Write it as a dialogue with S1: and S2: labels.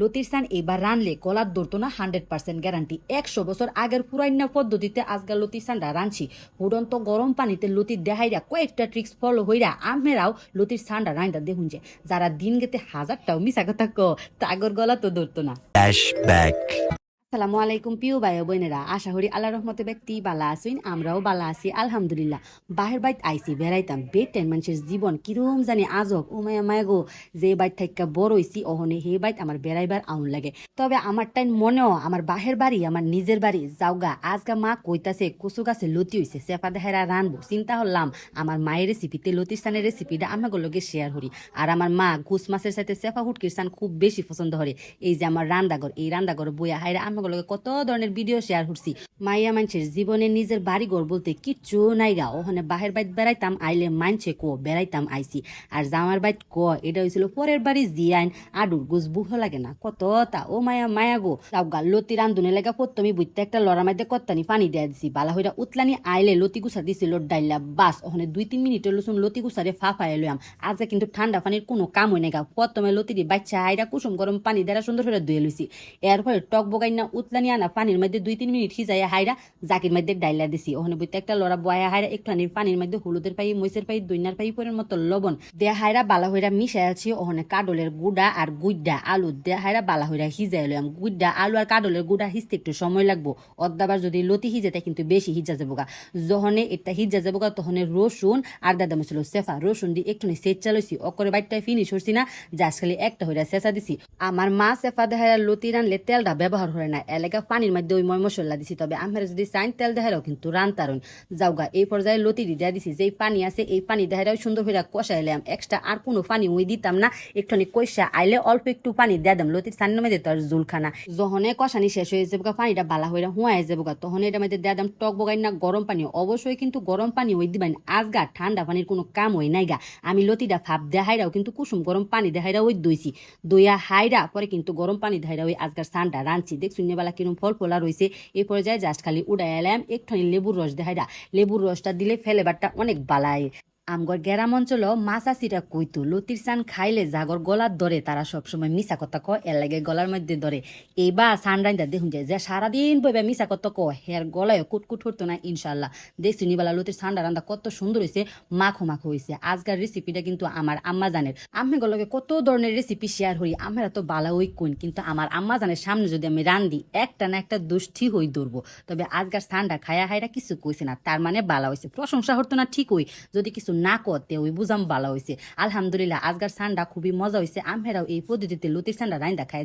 S1: লতির সান এবার রানলে কলার ধরতো না হান্ড্রেড পার্সেন্ট গ্যারান্টি। একশো বছর আগের পুরাইনা পদ্ধতিতে আজকাল লতির রানছি। রাঁধছি গরম পানিতে লতির দেহাইরা কয়েকটা ট্রিক্স ফলো হইরা আমেরাও লতির সানরা রান্দা দেখুন যে যারা দিন গেতে হাজারটাও মিশা কথা ক তাগর গলা তো ধরতো না. আসসালামু আলাইকুম প্রিয় ভাই বোনেরা। আশা করি আল্লাহ রহমতে ব্যক্তি বালা আছেন, আমরাও বালা আছি, আলহামদুলিল্লাহ। বাহের বাইত আইছি বেড়াইতাম বেটেন মানুষের জীবন কিরম জানি আজব। ও মায়া গো, যে বাইত থাকা বড় হইছি ওহনে হে বাইত আমার বেড়াইবার আউন লাগে। তবে আমার টাইম মনেও আমার বাহের বাড়ি, আমার নিজের বাড়ি, যাওগা, আজগা মা কইতাছে, কচু গাছে লতি হইছে সেফা দেহেরা রানবো। চিন্তা হলাম আমার মায়ের রেসিপিতে লতিস্তানের রেসিপিটা আমাকে লগে শেয়ার করি। আর আমার মা গুস মাছের সাথে সেফা হুটকির সান খুব বেশি পছন্দ করে। এই যে আমার রান্দাঘর এই রান্দাঘর বইয়া হাইরা আমাকে কত ধরনের ভিডিও শেয়ার করছি, মাইয়া মানুষের জীবনে নিজের বাড়ি ঘর বলতে কিচ্ছু নাই গা। ওখানে বাহের বাইত বেড়াইতাম, আইলে মানছে কো, বেড়াইতাম আইসি আর জামার বাইত ক, এটা হয়েছিল পরের বাড়ি জিয়াইন আডুর গুজ বুহ লাগে না, কত তা। ও মায়া মায়া গো। তাও গা লতি রান্ধুনে লেগা প্রথমে বুঝতে একটা লড়া মাইতে কত্তানি পানি দেয়া দিছি, বালা হইরা উতলানি আইলে লতি গুছা দিছিল ডাইলা, বাস। ওখানে দুই তিন মিনিটের লসুন লতি গুছারে ফা ফাই লইয়াম। আজকে কিন্তু ঠান্ডা পানির কোনো কাম হই না গা। লতি দি বাচ্চা আইরা কুসুম গরম পানি দ্বারা সুন্দর করে ধুয়ে লইছি। এরপরে টক বগাই না উতলানি আনা পানির মধ্যে দুই তিন মিনিট সিজাইয়া হাইরা জাকির মধ্যে ডাইলা দিছি। ওখানে বুঝতে একটা লড়া বয়া হাইরা একটুখানি পানির মধ্যে হলুদের পাই মইসের পাই, দইনার পাই পরের মতো লবণ দেয়া হাইরা বালা হইরা মিশাই আছি। ওখানে কাডলের গুড়া আর গুইডা আলু দেয়া হাইরা বালা হইরা হিজাই লইয়াম গুইডা আলু আর কাডলের গুড়া হিজতে একটু সময় লাগবো। অর্ধাবার যদি লতি হিজে তাই কিন্তু বেশি হিজা যাব গা যখনে এটা হিজা যাব গা তখন রসুন আর দাদা মশলা সেফা রসুন দিয়ে একটু সেচ চালইছি অকরে বাইরটাই ফিনিশ হচ্ছি না। জাস খালি একটা হইরা সেচা দিছি। আমার মা সেফা দেহারা লতি রানলে তেলটা ব্যবহার হয় না। এলাকা পানির মধ্যে ওই ময় মশলা দিছি। তবে আমরা যদি চাইন তেল দেহারাও কিন্তু রান্তারুন যাওগা এই পর্যায়ে লতি দিয়ে দিছি। যেই পানি আছে এই পানি দেহারাও সুন্দর হইরা কষাইলাম এক্সট্রা আর কোনো পানি ওই দিতাম না। একটুখানি কষা আইলে অল্প একটু পানি দিয়ে দাম। লতির সান্নের মধ্যে তো আর জুলখানা। যখনে কষানি শেষ হয়ে যাব পানিটা বালা হইরা হুয়াই যাব গা, তখন এটা মধ্যে দিয়ে দাম টক বগাই না গরম পানি। অবশ্যই কিন্তু গরম পানি ওই দিবেন। আজগা ঠান্ডা পানির কোনো কাম হই নাই গা। আমি লতিটা ভাব দেহাইরাও কিন্তু কুসুম গরম পানি দেহাইরা ওই দইছি। দইয়া হাইরা পরে কিন্তু গরম পানি দেহাইরা ওই আজকার সানটা রাঁধছি। দেখ শুনে বেলা কিরম ফল ফোলা রয়েছে এই পর্যায়ে জাস্ট খালি উড়াই এলাম, একটুখানি লেবুর রস দেহাইরা লেবুর রসটা দিলে ফ্লেভারটা অনেক বালায় আমগর গ্রাম অঞ্চল মাছাচিটা কইতো, লতির চান খাইলে জাগর গলার ধরে, তারা সবসময় মিশা কথা ক এর লাগে গলার মধ্যে ধরে। এইবার সান রাইন্দা দেখুন যায় যে সারাদিন বইবা মিশা কথা ক হের গলায় কুটকুট হতো না ইনশাল্লাহ দেখছি নিবালা লতির সান্ডা রান্দা কত সুন্দর হয়েছে মাখো মাখো হয়েছে আজকার রেসিপিটা কিন্তু আমার আম্মা জানের। আমি গলকে কত ধরনের রেসিপি শেয়ার করি আমরা তো বালা ওই কোন কিন্তু আমার আম্মা জানের সামনে যদি আমি রান্ধি একটা না একটা দুষ্টি হই ধরবো। তবে আজকার সান্ডা খায়া হাইরা কিছু কইছে না, তার মানে বালা হয়েছে প্রশংসা হতো না ঠিক হই যদি কিছু না করতে ওই বুঝাম বালা হয়েছে আলহামদুলিল্লাহ, আজগার সান্ডা খুবই মজা হয়েছে আমরাও এই পদ্ধতিতে লতির সান্ডা রাইন্দা খাই